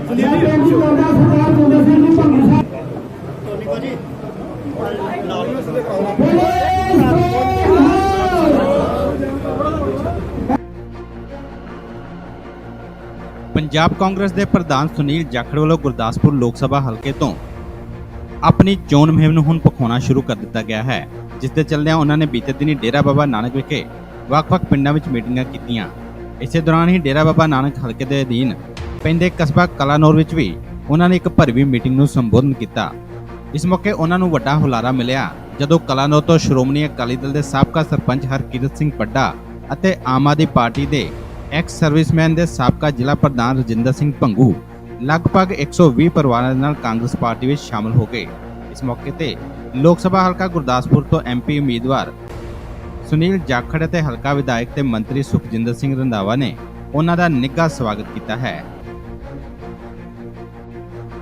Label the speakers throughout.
Speaker 1: ਮੁਲਾਜ਼ਾ
Speaker 2: ਪੰਜਾਬ ਕਾਂਗਰਸ ਦੇ ਪ੍ਰਧਾਨ ਸੁਨੀਲ ਜਾਖੜ ਵੱਲੋਂ ਗੁਰਦਾਸਪੁਰ ਲੋਕ ਸਭਾ ਹਲਕੇ ਤੋਂ ਆਪਣੀ ਚੋਣ ਮੁਹਿੰਮ ਨੂੰ ਹੁਣ ਪਖਾਉਣਾ ਸ਼ੁਰੂ ਕਰ ਦਿੱਤਾ ਗਿਆ ਹੈ, ਜਿਸ ਦੇ ਚੱਲਦਿਆਂ ਉਹਨਾਂ ਨੇ ਬੀਤੇ ਦਿਨੀ ਡੇਰਾ ਬਾਬਾ ਨਾਨਕ ਵਿਖੇ ਵੱਖ-ਵੱਖ ਪਿੰਡਾਂ ਵਿੱਚ ਮੀਟਿੰਗਾਂ ਕੀਤੀਆਂ। ਇਸੇ ਦੌਰਾਨ ਹੀ ਡੇਰਾ ਬਾਬਾ ਨਾਨਕ ਹਲਕੇ ਦੇ ਅਧੀਨ ਪੈਂਦੇ ਕਸਬਾ ਕਲਾਨੌਰ ਵਿੱਚ ਵੀ ਉਹਨਾਂ ਨੇ ਇੱਕ ਭਰਵੀਂ ਮੀਟਿੰਗ ਨੂੰ ਸੰਬੋਧਨ ਕੀਤਾ। ਇਸ ਮੌਕੇ ਉਹਨਾਂ ਨੂੰ ਵੱਡਾ ਹੁਲਾਰਾ ਮਿਲਿਆ। ਜਦੋਂ ਕਲਾਨੌਰ ਤੋਂ ਸ਼੍ਰੋਮਣੀ ਅਕਾਲੀ ਦਲ ਦੇ ਸਾਬਕਾ ਸਰਪੰਚ ਹਰਕੀਰਤ ਸਿੰਘ ਪੱਡਾ ਅਤੇ ਆਮ ਆਦਮੀ ਪਾਰਟੀ ਦੇ ਐਕਸ ਸਰਵਿਸਮੈਨ ਦੇ ਸਾਬਕਾ ਜ਼ਿਲ੍ਹਾ ਪ੍ਰਧਾਨ ਰਜਿੰਦਰ ਸਿੰਘ ਭੰਗੂ ਲਗਭਗ 120 ਪਰਿਵਾਰਾਂ ਦੇ ਨਾਲ ਕਾਂਗਰਸ ਪਾਰਟੀ ਵਿੱਚ ਸ਼ਾਮਲ ਹੋ ਗਏ। ਇਸ ਮੌਕੇ ਤੇ ਲੋਕ ਸਭਾ ਹਲਕਾ ਗੁਰਦਾਸਪੁਰ ਤੋਂ ਐਮਪੀ ਉਮੀਦਵਾਰ ਸੁਨੀਲ ਜਾਖੜ ਅਤੇ ਹਲਕਾ ਵਿਧਾਇਕ ਤੇ ਮੰਤਰੀ ਸੁਖਜਿੰਦਰ ਸਿੰਘ ਰੰਧਾਵਾ ਨੇ ਉਹਨਾਂ ਦਾ ਨਿੱਘਾ ਸਵਾਗਤ ਕੀਤਾ ਹੈ।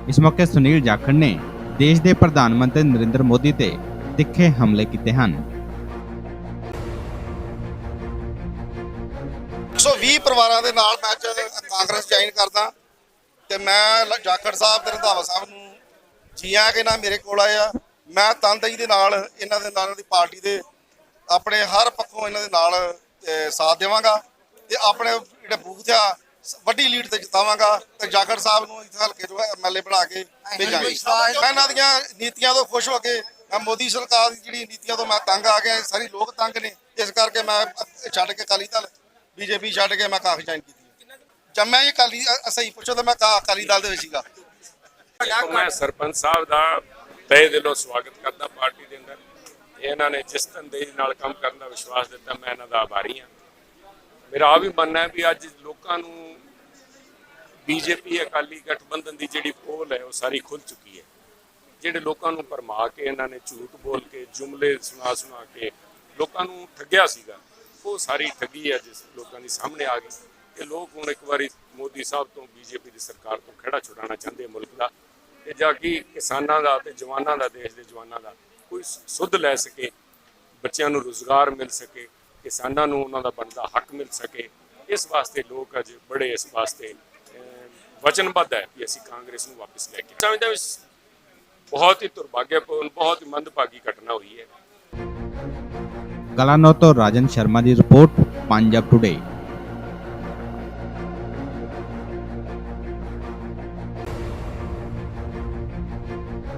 Speaker 2: ਇਸ ਮੌਕੇ ਸੁਨੀਲ ਜਾਖੜ ਨੇ ਦੇਸ਼ ਦੇ ਪ੍ਰਧਾਨ ਮੰਤਰੀ ਨਰਿੰਦਰ ਮੋਦੀ ਤੇ ਤਿੱਖੇ ਹਮਲੇ ਕੀਤੇ ਹਨ।
Speaker 3: 120 ਪਰਿਵਾਰਾਂ ਦੇ ਨਾਲ ਮੈਂ ਕਾਂਗਰਸ ਜੁਆਇਨ ਕਰਦਾ ਤੇ ਮੈਂ ਜਾਖੜ ਸਾਹਿਬ ਤੇ ਰੰਧਾਵਾ ਸਾਹਿਬ ਨੂੰ ਜੀਆਂ ਕਿ ਨਾ ਮੇਰੇ ਕੋਲ ਆਏ ਆ। ਮੈਂ ਤਨਦੇਹੀ ਦੇ ਨਾਲ ਇਹਨਾਂ ਦੇ ਨਾਲ ਦੀ ਪਾਰਟੀ ਦੇ ਆਪਣੇ ਹਰ ਪੱਖੋਂ ਇਹਨਾਂ ਦੇ ਨਾਲ ਸਾਥ ਦੇਵਾਂਗਾ ਤੇ ਆਪਣੇ ਜਿਹੜੇ ਬੂਥ ਆ ਵੱਡੀ ਲੀਡ ਤੇ ਜਿਤਾਵਾਂਗਾ ਤੇ ਜਾਖੜ ਸਾਹਿਬ ਨੂੰ ਇਸ ਹਲਕੇ ਤੋਂ ਐਮਐਲਏ ਬਣਾ ਕੇ ਭੇਜਾਂਗੇ। ਮੈਂ ਇਹਨਾਂ ਦੀਆਂ ਨੀਤੀਆਂ ਤੋਂ ਖੁਸ਼ ਹੋ ਕੇ ਮੈਂ ਮੋਦੀ ਸਰਕਾਰ ਦੀ ਜਿਹੜੀ ਨੀਤੀਆਂ ਤੋਂ ਮੈਂ ਤੰਗ ਆ ਗਿਆ ਸਾਰੀ ਲੋਕ ਤੰਗ ਨੇ। ਇਸ ਕਰਕੇ ਮੈਂ ਛੱਡ ਕੇ ਅਕਾਲੀ ਦਲ ਬੀਜੇਪੀ ਛੱਡ ਕੇ ਮੈਂ ਕਾਫੀ ਜੁਆਇਨ ਕੀਤੀ ਜਦ ਮੈਂ ਇਹ ਅਕਾਲੀ ਸਹੀ ਪੁੱਛੋ ਤਾਂ ਮੈਂ ਕਾ ਅਕਾਲੀ ਦਲ ਦੇ ਵਿੱਚ ਸੀਗਾ।
Speaker 4: ਮੈਂ ਸਰਪੰਚ ਸਾਹਿਬ ਦਾ ਤਹਿ ਦਿਲੋਂ ਸਵਾਗਤ ਕਰਦਾ ਪਾਰਟੀ ਦੇ ਅੰਦਰ। ਇਹਨਾਂ ਨੇ ਜਿਸ ਤੰਦੇਹੀ ਨਾਲ ਕੰਮ ਕਰਨ ਦਾ ਵਿਸ਼ਵਾਸ ਦਿੱਤਾ ਮੈਂ ਇਹਨਾਂ ਦਾ ਆਭਾਰੀ ਹਾਂ। ਮੇਰਾ ਆ ਵੀ ਮੰਨਣਾ ਹੈ ਵੀ ਅੱਜ ਲੋਕਾਂ ਨੂੰ ਬੀਜੇਪੀ, ਅਕਾਲੀ ਗਠਬੰਧਨ ਦੀ ਜਿਹੜੀ ਪੋਲ ਹੈ, ਉਹ ਸਾਰੀ ਖੁੱਲ ਚੁੱਕੀ ਹੈ। ਜਿਹੜੇ ਲੋਕਾਂ ਨੂੰ ਭਰਮਾ ਕੇ ਇਹਨਾਂ ਨੇ ਝੂਠ ਬੋਲ ਕੇ, ਜੁਮਲੇ ਸੁਣਾ ਸੁਣਾ ਕੇ ਲੋਕਾਂ ਨੂੰ ਠੱਗਿਆ ਸੀਗਾ, ਉਹ ਸਾਰੀ ਠੱਗੀ ਹੈ ਜਿਸ ਲੋਕਾਂ ਦੀ ਸਾਹਮਣੇ ਆ ਗਈ। ਤੇ ਲੋਕ ਹੁਣ ਇੱਕ ਵਾਰੀ ਮੋਦੀ ਸਾਹਿਬ ਤੋਂ ਬੀਜੇਪੀ ਦੀ ਸਰਕਾਰ ਤੋਂ ਖੜਾ ਛੁਡਾਉਣਾ ਚਾਹੁੰਦੇ ਮੁਲਕ ਦਾ ਤੇ ਜਾ ਕੇ ਕਿਸਾਨਾਂ ਦਾ ਤੇ ਜਵਾਨਾਂ ਦਾ, ਦੇਸ਼ ਦੇ ਜਵਾਨਾਂ ਦਾ ਕੋਈ ਸੁੱਧ ਲੈ ਸਕੇ, ਬੱਚਿਆਂ ਨੂੰ ਰੋਜ਼ਗਾਰ ਮਿਲ ਸਕੇ। ਕਿਸਾਨਾਂ ਨੂੰ ਉਹਨਾਂ ਦਾ ਬਣਦਾ ਹੱਕ ਮਿਲ ਸਕੇ। ਇਸ ਵਾਸਤੇ ਲੋਕ ਅੱਜ ਬੜੇ ਇਸ ਵਾਸਤੇ ਵਚਨਬੱਧ ਹੈ ਕਿ ਅਸੀਂ ਕਾਂਗਰਸ ਨੂੰ ਵਾਪਸ ਲੈ ਕੇ ਸਮਝਦਾ ਵੀ ਬਹੁਤ ਹੀ ਦੁਰਭਾਗਿਆਪੂਰਨ, ਬਹੁਤ ਹੀ ਮੰਦਭਾਗੀ ਘਟਨਾ ਹੋਈ ਹੈ।
Speaker 2: ਕਲਾਨੌਰ ਤੋਂ ਰਾਜਨ ਸ਼ਰਮਾ ਦੀ ਰਿਪੋਰਟ, ਪੰਜਾਬ ਟੁਡੇ